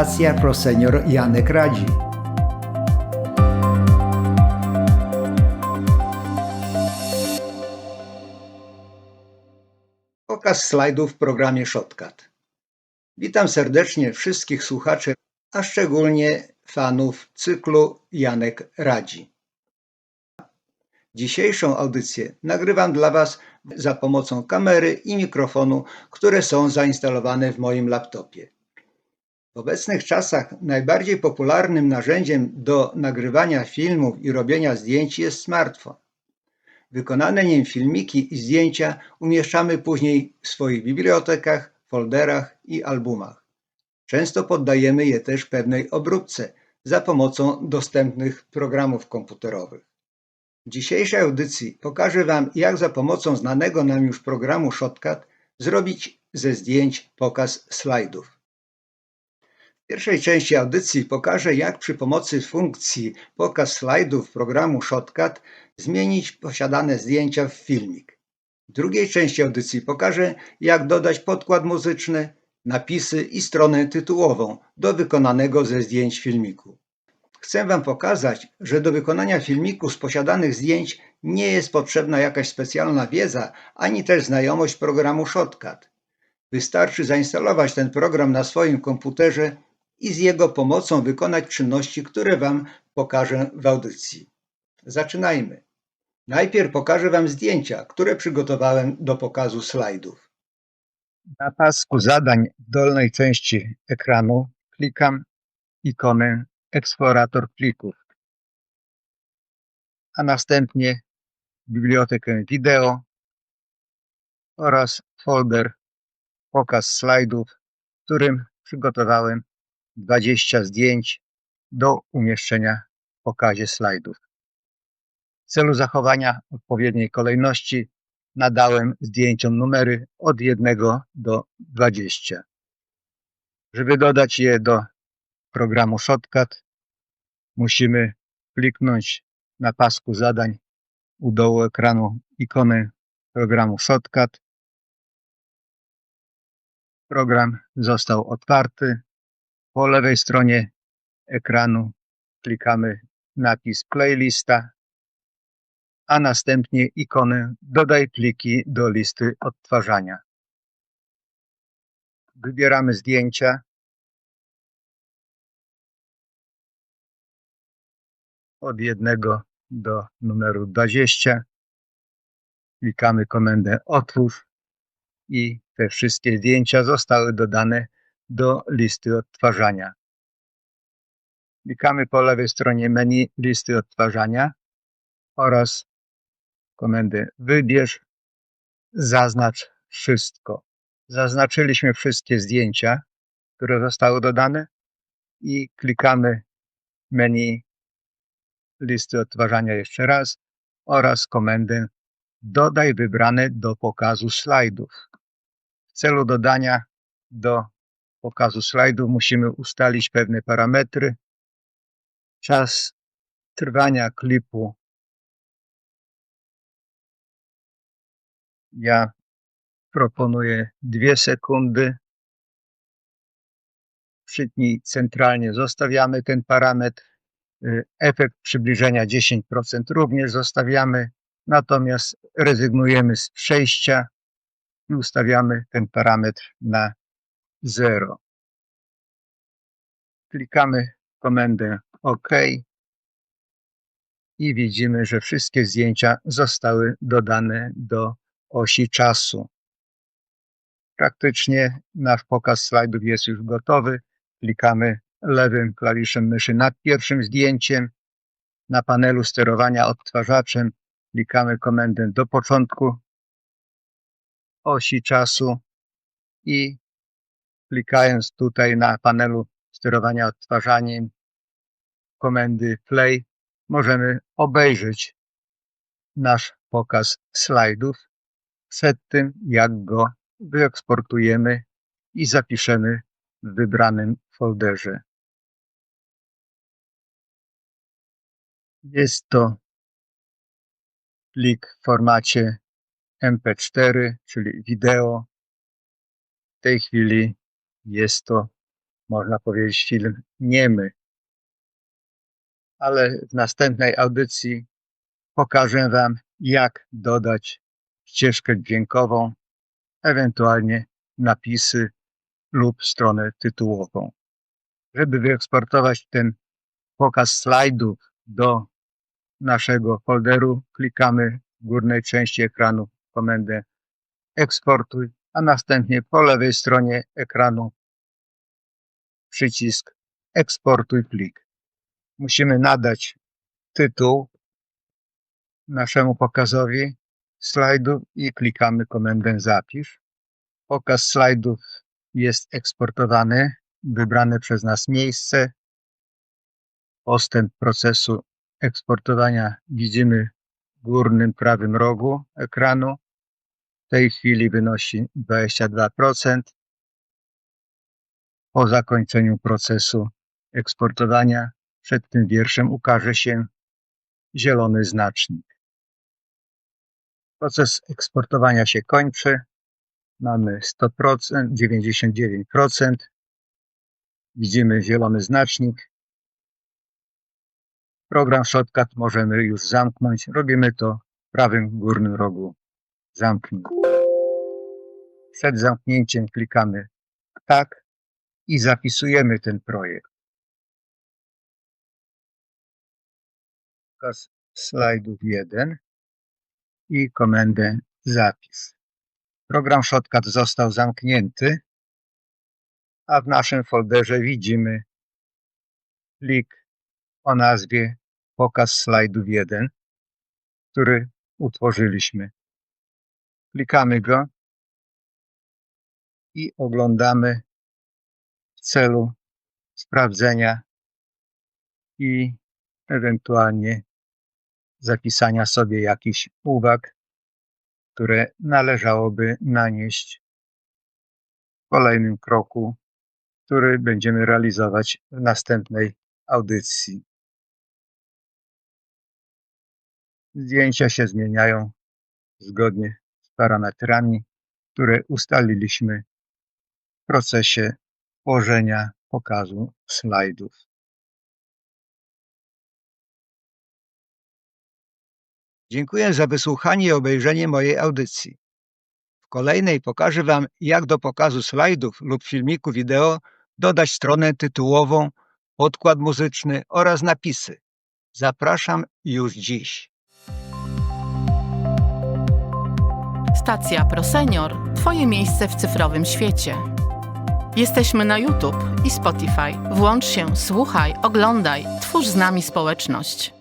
Stacja Prosenior Janek Radzi. Pokaz slajdów w programie Shotcut. Witam serdecznie wszystkich słuchaczy, a szczególnie fanów cyklu Janek Radzi. Dzisiejszą audycję nagrywam dla Was za pomocą kamery i mikrofonu, które są zainstalowane w moim laptopie. W obecnych czasach najbardziej popularnym narzędziem do nagrywania filmów i robienia zdjęć jest smartfon. Wykonane nim filmiki i zdjęcia umieszczamy później w swoich bibliotekach, folderach i albumach. Często poddajemy je też pewnej obróbce za pomocą dostępnych programów komputerowych. W dzisiejszej audycji pokażę Wam, jak za pomocą znanego nam już programu Shotcut zrobić ze zdjęć pokaz slajdów. W pierwszej części audycji pokażę, jak przy pomocy funkcji pokaz slajdów programu Shotcut zmienić posiadane zdjęcia w filmik. W drugiej części audycji pokażę, jak dodać podkład muzyczny, napisy i stronę tytułową do wykonanego ze zdjęć filmiku. Chcę Wam pokazać, że do wykonania filmiku z posiadanych zdjęć nie jest potrzebna jakaś specjalna wiedza, ani też znajomość programu Shotcut. Wystarczy zainstalować ten program na swoim komputerze i z jego pomocą wykonać czynności, które Wam pokażę w audycji. Zaczynajmy. Najpierw pokażę Wam zdjęcia, które przygotowałem do pokazu slajdów. Na pasku zadań w dolnej części ekranu klikam ikonę eksplorator plików, a następnie bibliotekę wideo oraz folder pokaz slajdów, w którym przygotowałem 20 zdjęć do umieszczenia w pokazie slajdów. W celu zachowania odpowiedniej kolejności nadałem zdjęciom numery od 1 do 20. Żeby dodać je do programu Shotcut musimy kliknąć na pasku zadań u dołu ekranu ikonę programu Shotcut. Program został otwarty. Po lewej stronie ekranu klikamy napis playlista, a następnie ikonę dodaj pliki do listy odtwarzania. Wybieramy zdjęcia od jednego do numeru 20. Klikamy komendę otwórz i te wszystkie zdjęcia zostały dodane do listy odtwarzania. Klikamy po lewej stronie menu listy odtwarzania oraz komendę wybierz, zaznacz wszystko. Zaznaczyliśmy wszystkie zdjęcia, które zostały dodane i klikamy menu listy odtwarzania jeszcze raz oraz komendę dodaj wybrane do pokazu slajdów. W celu dodania do pokazu slajdów musimy ustalić pewne parametry. Czas trwania klipu ja proponuję 2 sekundy. Przytnij centralnie zostawiamy ten parametr. Efekt przybliżenia 10% również zostawiamy, natomiast rezygnujemy z przejścia i ustawiamy ten parametr na 0. Klikamy komendę OK i widzimy, że wszystkie zdjęcia zostały dodane do osi czasu. Praktycznie nasz pokaz slajdów jest już gotowy. Klikamy lewym klawiszem myszy nad pierwszym zdjęciem. Na panelu sterowania odtwarzaczem klikamy komendę do początku osi czasu i klikając tutaj na panelu sterowania odtwarzaniem komendy play możemy obejrzeć nasz pokaz slajdów przed tym jak go wyeksportujemy i zapiszemy w wybranym folderze. Jest to plik w formacie MP4, czyli wideo. W tej chwili jest to można powiedzieć, film niemy. Ale w następnej audycji pokażę Wam, jak dodać ścieżkę dźwiękową, ewentualnie napisy lub stronę tytułową. Żeby wyeksportować ten pokaz slajdów do naszego folderu, klikamy w górnej części ekranu komendę eksportuj, a następnie po lewej stronie ekranu przycisk eksportuj plik. Musimy nadać tytuł naszemu pokazowi slajdów i klikamy komendę zapisz. Pokaz slajdów jest eksportowany, wybrane przez nas miejsce. Postęp procesu eksportowania widzimy w górnym prawym rogu ekranu. Tej chwili wynosi 22%. Po zakończeniu procesu eksportowania przed tym wierszem ukaże się zielony znacznik. Proces eksportowania się kończy. Mamy 100%, 99%. Widzimy zielony znacznik. Program Shotcut możemy już zamknąć. Robimy to w prawym górnym rogu. Zamknij. Przed zamknięciem klikamy tak i zapisujemy ten projekt. Pokaz slajdów 1 i komendę zapis. Program Shotcut został zamknięty, a w naszym folderze widzimy plik o nazwie pokaz slajdów 1, który utworzyliśmy. Klikamy go i oglądamy w celu sprawdzenia i ewentualnie zapisania sobie jakichś uwag, które należałoby nanieść w kolejnym kroku, który będziemy realizować w następnej audycji. Zdjęcia się zmieniają zgodnie z parametrami, które ustaliliśmy procesie tworzenia pokazu slajdów. Dziękuję za wysłuchanie i obejrzenie mojej audycji. W kolejnej pokażę Wam, jak do pokazu slajdów lub filmiku wideo dodać stronę tytułową, podkład muzyczny oraz napisy. Zapraszam już dziś. Stacja ProSenior – Twoje miejsce w cyfrowym świecie. Jesteśmy na YouTube i Spotify. Włącz się, słuchaj, oglądaj, twórz z nami społeczność.